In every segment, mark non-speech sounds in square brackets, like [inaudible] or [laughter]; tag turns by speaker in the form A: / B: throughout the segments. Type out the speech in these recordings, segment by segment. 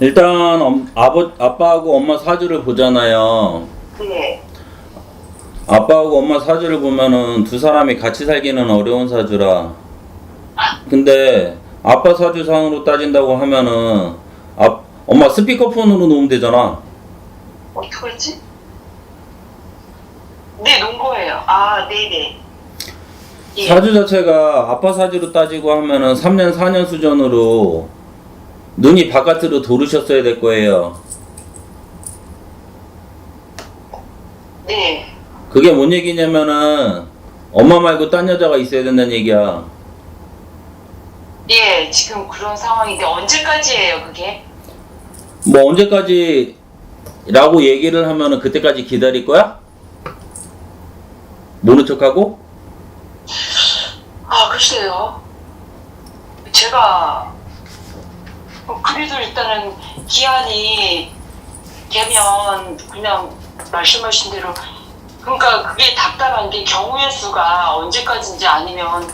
A: 일단 엄- 아버 아빠하고 엄마 사주를 보잖아요.
B: 네.
A: 아빠하고 엄마 사주를 보면은 두 사람이 같이 살기는 어려운 사주라. 근데 아빠 사주상으로 따진다고 하면은 아, 엄마 스피커폰으로 놓으면 되잖아.
B: 어떻게 그랬지? 네, 논 거예요. 아, 네네. 예.
A: 사주 자체가 아빠 사주로 따지고 하면은 3년 4년 수준으로 눈이 바깥으로 도르셨어야 될 거예요.
B: 네.
A: 그게 뭔 얘기냐면은 엄마 말고 딴 여자가 있어야 된다는 얘기야.
B: 예, 지금 그런 상황인데 언제까지예요, 그게?
A: 뭐 언제까지라고 얘기를 하면은 그때까지 기다릴 거야? 모른 척하고?
B: 아, 글쎄요. 제가 어, 그래도 일단은 기한이 되면 그냥 말씀하신 대로 그러니까 그게 답답한 게 경우의 수가 언제까지인지 아니면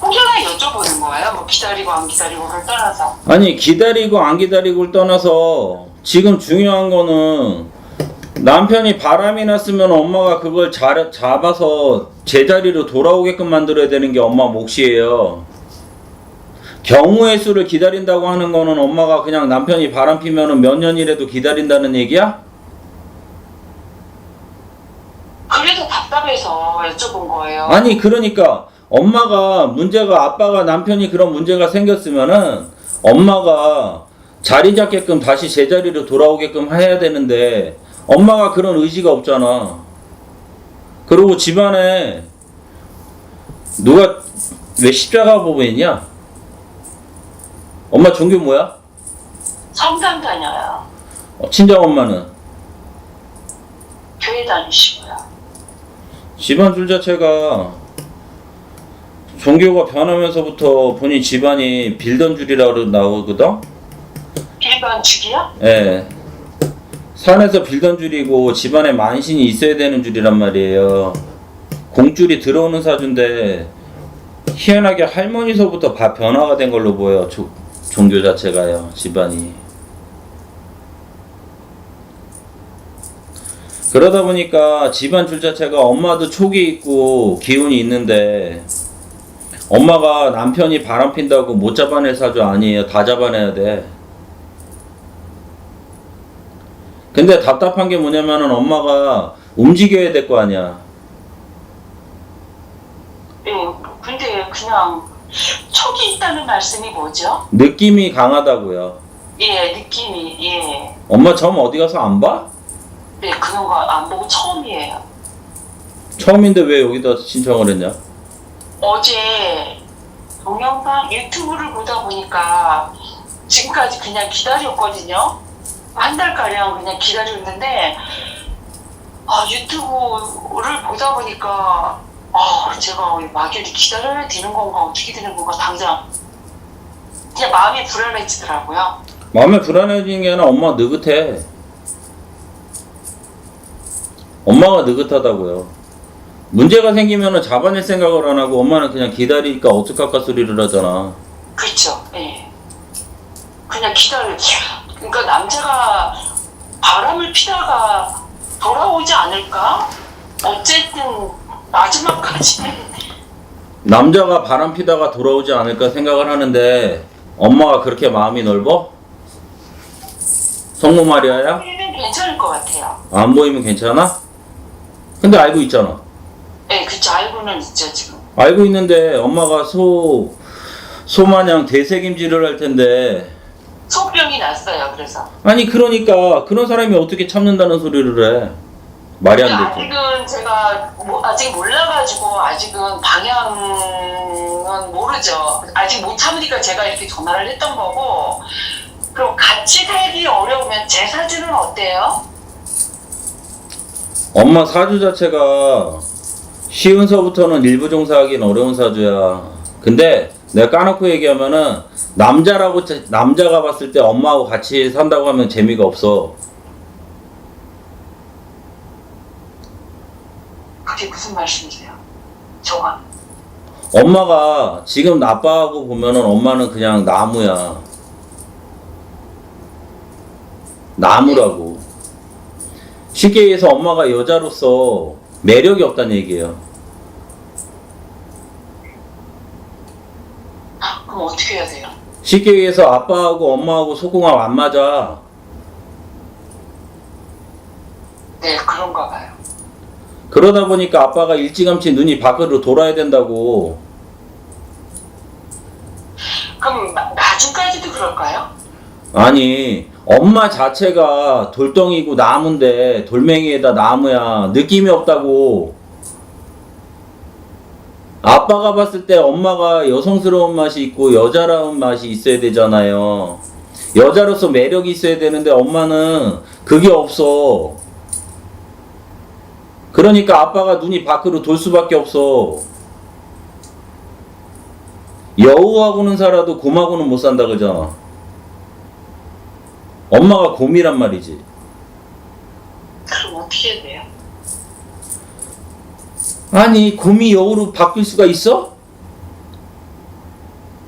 B: 혹여나 여쭤보는 거예요. 뭐 기다리고 안 기다리고를 떠나서.
A: 아니 기다리고 안 기다리고를 떠나서 지금 중요한 거는 남편이 바람이 났으면 엄마가 그걸 잘, 잡아서 제자리로 돌아오게끔 만들어야 되는 게 엄마 몫이에요. 경우의 수를 기다린다고 하는 거는 엄마가 그냥 남편이 바람 피면은 몇 년이라도 기다린다는 얘기야?
B: 그래도 답답해서 여쭤본 거예요.
A: 아니 그러니까 엄마가 문제가 아빠가 남편이 그런 문제가 생겼으면은 엄마가 자리 잡게끔 다시 제자리로 돌아오게끔 해야 되는데 엄마가 그런 의지가 없잖아. 그리고 집안에 누가 왜 십자가 보고 있냐? 엄마 종교 뭐야?
B: 성당 다녀요.
A: 어, 친정 엄마는
B: 교회 다니시고요.
A: 집안 줄 자체가 종교가 변하면서부터 본인 집안이 빌던 줄이라고 나오거든.
B: 일반 주기요?
A: 예. 산에서 빌던 줄이고 집안에 만신이 있어야 되는 줄이란 말이에요. 공줄이 들어오는 사주인데 희한하게 할머니서부터 바- 변화가 된 걸로 보여. 조- 종교 자체가요. 집안이. 그러다 보니까 집안 줄 자체가 엄마도 촉이 있고 기운이 있는데 엄마가 남편이 바람 핀다고 못 잡아낼 사주 아니에요. 다 잡아내야 돼. 근데 답답한 게 뭐냐면은 엄마가 움직여야 될 거 아니야.
B: 예, 근데 그냥 촉이 있다는 말씀이 뭐죠?
A: 느낌이 강하다고요.
B: 예, 느낌이, 예.
A: 엄마 점 어디 가서 안 봐?
B: 네, 그런 거 안 보고 처음이에요.
A: 처음인데 왜 여기다 신청을 했냐?
B: 어제 동영상 유튜브를 보다 보니까 지금까지 그냥 기다렸거든요. 한 달가량 그냥 기다렸는데, 아, 유튜브를 보다 보니까, 아, 제가 막연히 기다려야 되는 건가, 어떻게 되는 건가, 당장. 그냥 마음이 불안해지더라고요.
A: 마음에 불안해지는 게 아니라 엄마 느긋해. 엄마가 느긋하다고요. 문제가 생기면은 잡아낼 생각을 안 하고 엄마는 그냥 기다리니까 어떡할까 소리를 하잖아.
B: 그렇죠. 예. 그냥 기다려. 그러니까 남자가 바람을 피다가 돌아오지 않을까? 어쨌든 마지막까지는
A: 남자가 바람 피다가 돌아오지 않을까 생각을 하는데 엄마가 그렇게 마음이 넓어? 성모 마리아야?
B: 우리는 괜찮을 것 같아요.
A: 안 보이면 괜찮아? 근데 알고 있잖아.
B: 예, 그쵸. 알고는 있죠, 지금.
A: 알고 있는데 엄마가 소 소마냥 대책임질을 할 텐데
B: 소병이 났어요, 그래서.
A: 아니 그러니까 그런 사람이 어떻게 참는다는 소리를 해 말이 안 되지
B: 아직은 제가 뭐, 아직 몰라가지고 아직은 방향은 모르죠. 아직 못 참으니까 제가 이렇게 전화를 했던 거고. 그리고 같이 살기 어려우면 제 사주는 어때요?
A: 엄마 사주 자체가 쉬운 서부터는 일부 종사하기는 어려운 사주야 근데 내가 까놓고 얘기하면은 남자라고 자- 남자가 봤을 때 엄마하고 같이 산다고 하면 재미가 없어
B: 그게 무슨 말씀이세요? 저가.
A: 엄마가 지금 아빠하고 보면은 엄마는 그냥 나무야 나무라고. 쉽게 얘기해서 엄마가 여자로서 매력이 없다는 얘기예요.
B: 아, 그럼 어떻게 해야 돼요?
A: 쉽게 얘기해서 아빠하고 엄마하고 속궁합 안 맞아.
B: 네, 그런가 봐요.
A: 그러다 보니까 아빠가 일찌감치 눈이 밖으로 돌아야 된다고.
B: 그럼 나- 나중까지도 그럴까요?
A: 아니, 엄마 자체가 돌덩이고 나무인데 돌멩이에다 나무야. 느낌이 없다고. 아빠가 봤을 때 엄마가 여성스러운 맛이 있고 여자라운 맛이 있어야 되잖아요. 여자로서 매력이 있어야 되는데 엄마는 그게 없어. 그러니까 아빠가 눈이 밖으로 돌 수밖에 없어. 여우하고는 살아도 곰하고는 못 산다 그잖아. 엄마가 곰이란 말이지.
B: 그럼 어떻게 해야 돼요?
A: 아니 곰이 여우로 바뀔 수가 있어?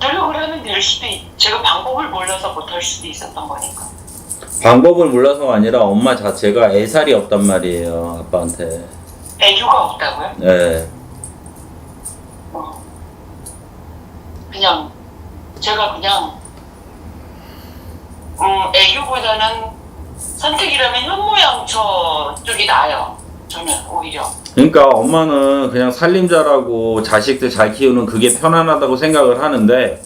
B: 노력을 하면 될 수도 있, 제가 방법을 몰라서 못할 수도 있었던 거니까.
A: 방법을 몰라서가 아니라 엄마 자체가 애살이 없단 말이에요 아빠한테.
B: 애교가 없다고요?
A: 네.
B: 어. 그냥 제가 그냥 음, 애교보다는 선택이라면 현모양처 쪽이 나아요. 저는 오히려.
A: 그러니까 엄마는 그냥 살림자라고 자식들 잘 키우는 그게 편안하다고 생각을 하는데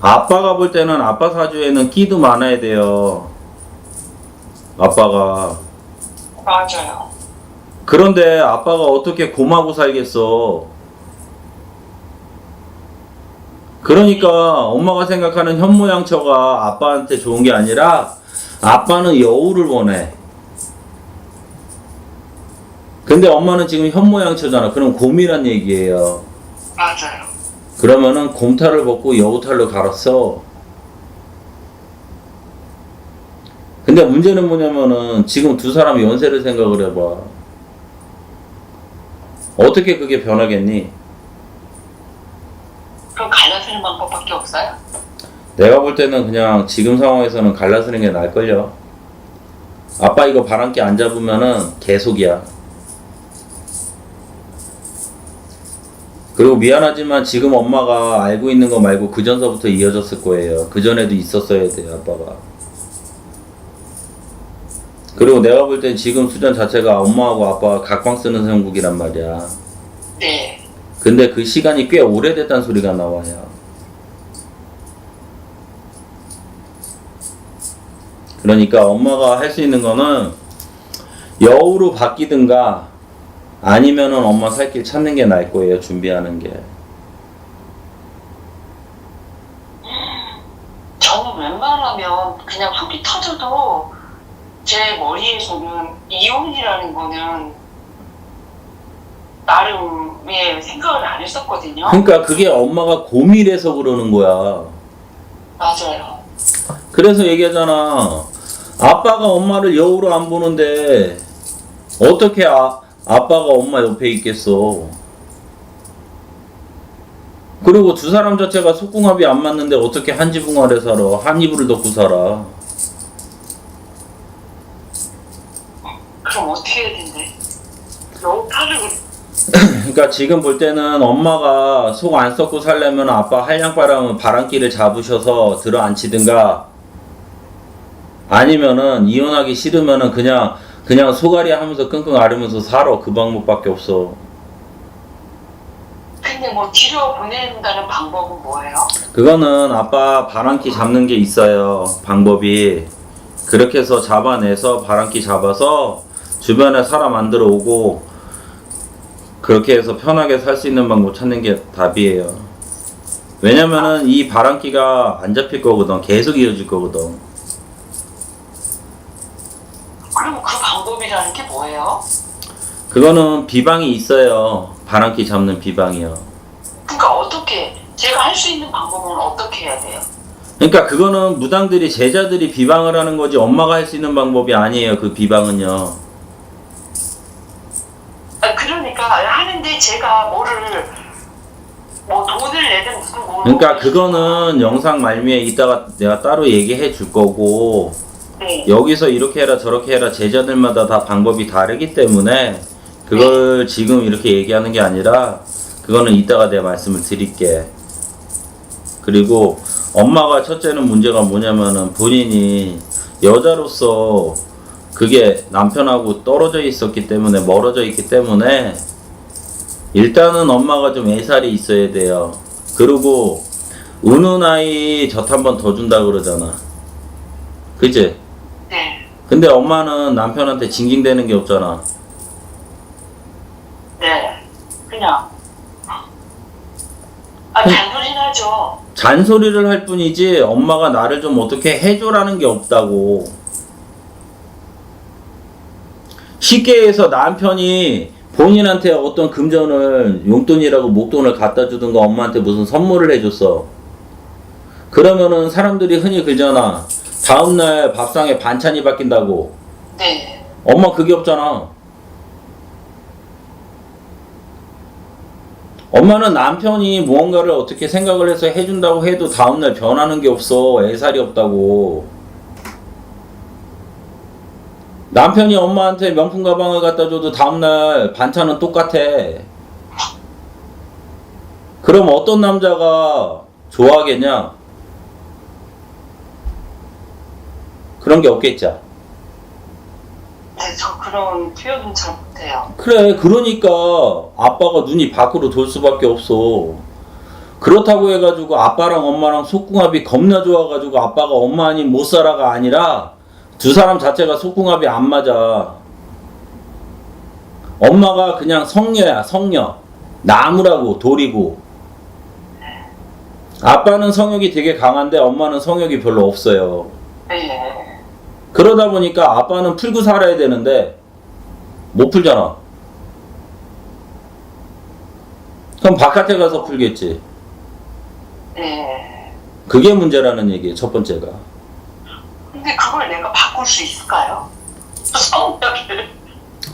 A: 아빠가 볼 때는 아빠 사주에는 끼도 많아야 돼요. 아빠가.
B: 맞아요.
A: 그런데 아빠가 어떻게 곰하고 살겠어? 그러니까 엄마가 생각하는 현모양처가 아빠한테 좋은 게 아니라 아빠는 여우를 원해. 근데 엄마는 지금 현모양처잖아. 그럼 곰이란 얘기예요.
B: 맞아요.
A: 그러면은 곰탈을 벗고 여우탈로 갈았어. 근데 문제는 뭐냐면은 지금 두 사람 연세를 생각을 해봐. 어떻게 그게 변하겠니?
B: 그럼 갈라서는 방법밖에 없어요?
A: 내가 볼 때는 그냥 지금 상황에서는 갈라서는 게 나을걸요. 아빠 이거 바람기 안 잡으면은 계속이야. 그리고 미안하지만 지금 엄마가 알고 있는 거 말고 그 전서부터 이어졌을 거예요. 그 전에도 있었어야 돼요, 아빠가. 그리고 내가 볼 땐 지금 수전 자체가 엄마하고 아빠가 각방 쓰는 형국이란 말이야.
B: 네.
A: 근데 그 시간이 꽤 오래됐다는 소리가 나와요. 그러니까 엄마가 할 수 있는 거는 여우로 바뀌든가 아니면은 엄마 살길 찾는 게 나을 거예요. 준비하는 게.
B: 저는 웬만하면 그냥 속이 터져도 제 머리에서는 이혼이라는 거는 나름의 생각을 안 했었거든요.
A: 그러니까 그게 엄마가 고밀해서 그러는 거야.
B: 맞아요.
A: 그래서 얘기하잖아. 아빠가 엄마를 여우로 안 보는데 어떻게 아, 아빠가 엄마 옆에 있겠어. 그리고 두 사람 자체가 속궁합이 안 맞는데 어떻게 한 지붕 아래 살아. 한 이불을 덮고 살아.
B: 그럼 어떻게 해야 된대? 너무 팔을
A: 그러니까 지금 볼 때는 엄마가 속 안 썩고 살려면 아빠 한량바람은 바람기를 잡으셔서 들어 앉히든가 아니면은 이혼하기 싫으면은 그냥 그냥 소가리 하면서 끙끙 앓으면서 살아 그 방법밖에 없어.
B: 근데 뭐 뒤로 보낸다는 방법은 뭐예요?
A: 그거는 아빠 바람기 잡는 게 있어요. 방법이. 그렇게 해서 잡아내서 바람기 잡아서 주변에 사람 안 들어오고 그렇게 해서 편하게 살 수 있는 방법 찾는 게 답이에요. 왜냐면은 이 바람기가 안 잡힐 거거든. 계속 이어질 거거든.
B: 그럼 그 방법이라는 게 뭐예요?
A: 그거는 비방이 있어요. 바람기 잡는 비방이요.
B: 그러니까 어떻게 제가 할 수 있는 방법은 어떻게 해야 돼요?
A: 그러니까 그거는 무당들이 제자들이 비방을 하는 거지 엄마가 할 수 있는 방법이 아니에요. 그 비방은요.
B: 아, 그러니까 하는데 제가 뭐를 뭐 돈을 내든 무슨 뭐
A: 그러니까 그거는 영상 말미에 이따가 내가 따로 얘기해 줄 거고
B: 네.
A: 여기서 이렇게 해라 저렇게 해라 제자들마다 다 방법이 다르기 때문에 그걸 지금 이렇게 얘기하는 게 아니라 그거는 이따가 내가 말씀을 드릴게. 그리고 엄마가 첫째는 문제가 뭐냐면은 본인이 여자로서 그게 남편하고 떨어져 있었기 때문에 멀어져 있기 때문에 일단은 엄마가 좀 애살이 있어야 돼요. 그리고 우는 아이 젖 한 번 더 준다 그러잖아. 그지?
B: 네.
A: 근데 엄마는 남편한테 징징대는 게 없잖아.
B: 네. 그냥. 아, 잔소리 나죠.
A: 잔소리를 할 뿐이지 엄마가 나를 좀 어떻게 해줘라는 게 없다고. 쉽게 해서 남편이 본인한테 어떤 금전을 용돈이라고 목돈을 갖다 주든가 엄마한테 무슨 선물을 해줬어. 그러면은 사람들이 흔히 그러잖아. 다음날 밥상에 반찬이 바뀐다고.
B: 네.
A: 엄마 그게 없잖아. 엄마는 남편이 무언가를 어떻게 생각을 해서 해준다고 해도 다음날 변하는 게 없어. 애살이 없다고. 남편이 엄마한테 명품 가방을 갖다 줘도 다음날 반찬은 똑같아. 그럼 어떤 남자가 좋아하겠냐? 그런 게 없겠지.
B: 네, 저 그런 표현은 잘 못해요.
A: 그래, 그러니까 아빠가 눈이 밖으로 돌 수밖에 없어. 그렇다고 해가지고 아빠랑 엄마랑 속궁합이 겁나 좋아가지고 아빠가 엄마 아닌 못 살아가 아니라 두 사람 자체가 속궁합이 안 맞아. 엄마가 그냥 성녀야, 성녀. 나무라고, 돌이고. 아빠는 성욕이 되게 강한데 엄마는 성욕이 별로 없어요.
B: 네.
A: 그러다 보니까 아빠는 풀고 살아야 되는데 못 풀잖아. 그럼 바깥에 가서 풀겠지.
B: 네.
A: 그게 문제라는 얘기예요. 첫 번째가.
B: 근데 그걸 내가 바꿀 수 있을까요? 성격을.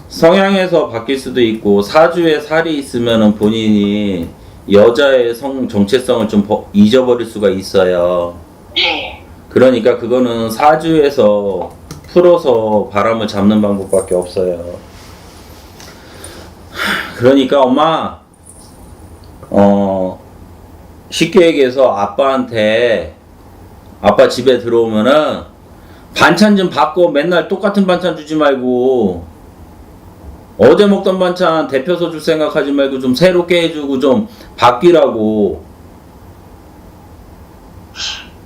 A: 성향에서 바뀔 수도 있고 사주에 살이 있으면은 본인이 여자의 성 정체성을 좀 버- 잊어버릴 수가 있어요.
B: 예.
A: 그러니까 그거는 사주에서 풀어서 바람을 잡는 방법밖에 없어요. 그러니까 엄마, 어, 쉽게 얘기해서 아빠한테, 아빠 집에 들어오면은 반찬 좀 바꿔 맨날 똑같은 반찬 주지 말고, 어제 먹던 반찬 데펴서 줄 생각하지 말고 좀 새롭게 해주고 좀 바뀌라고.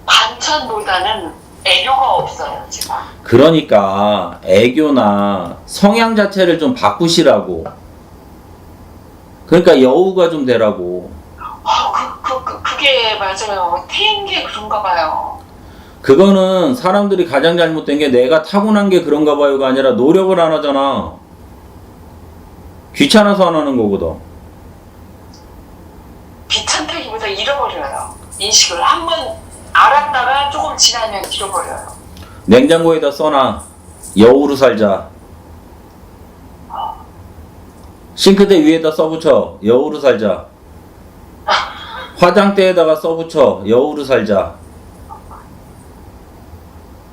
B: 반찬보다는 애교가 없어요, 제가.
A: 그러니까 애교나 성향 자체를 좀 바꾸시라고. 그러니까 여우가 좀 되라고.
B: 아, 그, 그, 그, 그게 맞아요. 태인 게 그런가 봐요.
A: 그거는 사람들이 가장 잘못된 게 내가 타고난 게 그런가 봐요가 아니라 노력을 안 하잖아. 귀찮아서 안 하는 거거든.
B: 귀찮다기보다 잃어버려요. 인식을 한 번 알았다가 조금 지나면 잃어버려요.
A: 냉장고에다 써놔. 여우로 살자. 싱크대 위에다 써붙여. 여우로 살자. [laughs] 화장대에다가 써붙여. 여우로 살자.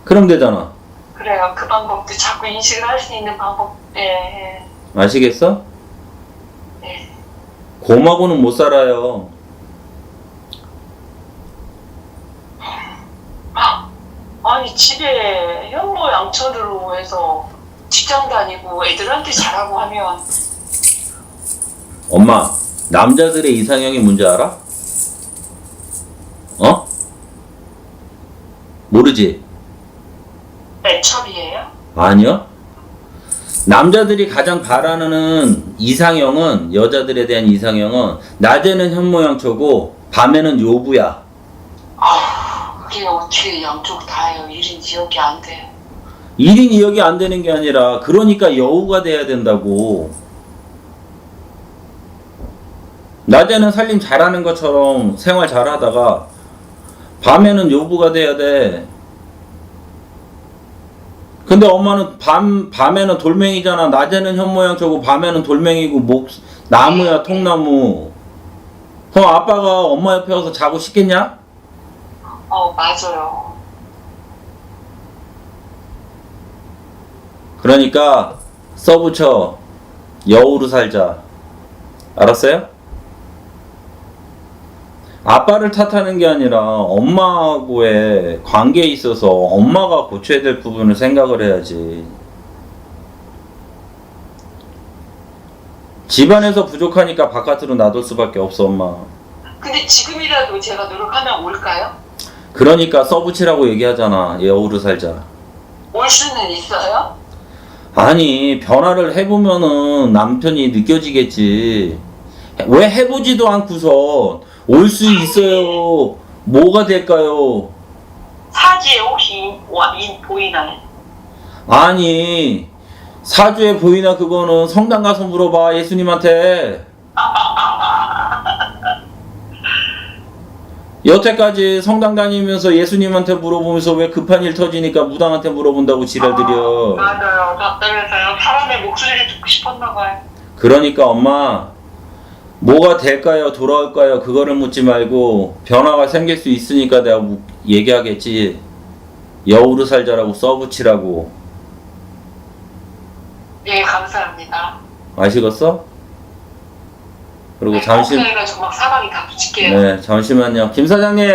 A: 그럼 되잖아.
B: 그래요. 그 방법도 자꾸 인식을 할 수 있는 방법. 예.
A: 아시겠어?
B: 예.
A: 곰하고는 못 살아요.
B: 아니 집에 현모 양천으로 해서 직장 다니고 애들한테 잘하고 하면
A: 엄마, 남자들의 이상형이 뭔지 알아? 어? 모르지?
B: 애첩이에요?
A: 아니요. 남자들이 가장 바라는 이상형은 여자들에 대한 이상형은 낮에는 현모양처고 밤에는 요부야.
B: 아 그게 어떻게 양쪽 다 해요? 1인 지역이 안 돼요.
A: 1인 2역이 안 되는 게 아니라 그러니까 여우가 돼야 된다고. 낮에는 살림 잘하는 것처럼 생활 잘하다가 밤에는 요부가 돼야 돼. 근데 엄마는 밤 밤에는 돌멩이잖아. 낮에는 현모양처고 밤에는 돌멩이고 목 나무야 통나무. 그럼 아빠가 엄마 옆에 와서 자고 싶겠냐?
B: 어 맞아요.
A: 그러니까 써붙여 여우로 살자. 알았어요? 아빠를 탓하는 게 아니라 엄마하고의 관계에 있어서 엄마가 고쳐야 될 부분을 생각을 해야지. 집안에서 부족하니까 바깥으로 놔둘 수밖에 없어, 엄마.
B: 근데 지금이라도 제가 노력하면 올까요?
A: 그러니까 써붙이라고 얘기하잖아. 여우로 살자.
B: 올 수는 있어요?
A: 아니 변화를 해보면은 남편이 느껴지겠지 왜 해보지도 않고서 올 수 있어요 뭐가 될까요
B: 사지에 혹시 와, 인 보이나요?
A: 아니 사주에 보이나 그거는 성당 가서 물어봐 예수님한테 [laughs] 여태까지 성당 다니면서 예수님한테 물어보면서 왜 급한 일 터지니까 무당한테 물어본다고 지랄들여
B: 맞아요. 답답해서요. 사람의 목소리를 듣고 싶었나 봐요.
A: 그러니까 엄마 뭐가 될까요? 돌아올까요? 그거를 묻지 말고 변화가 생길 수 있으니까 내가 무- 얘기하겠지. 여우로 살자라고 써붙이라고.
B: 예, 감사합니다.
A: 아시겠어? 그리고
B: 네,
A: 잠시. 네 잠시만요. 김 사장님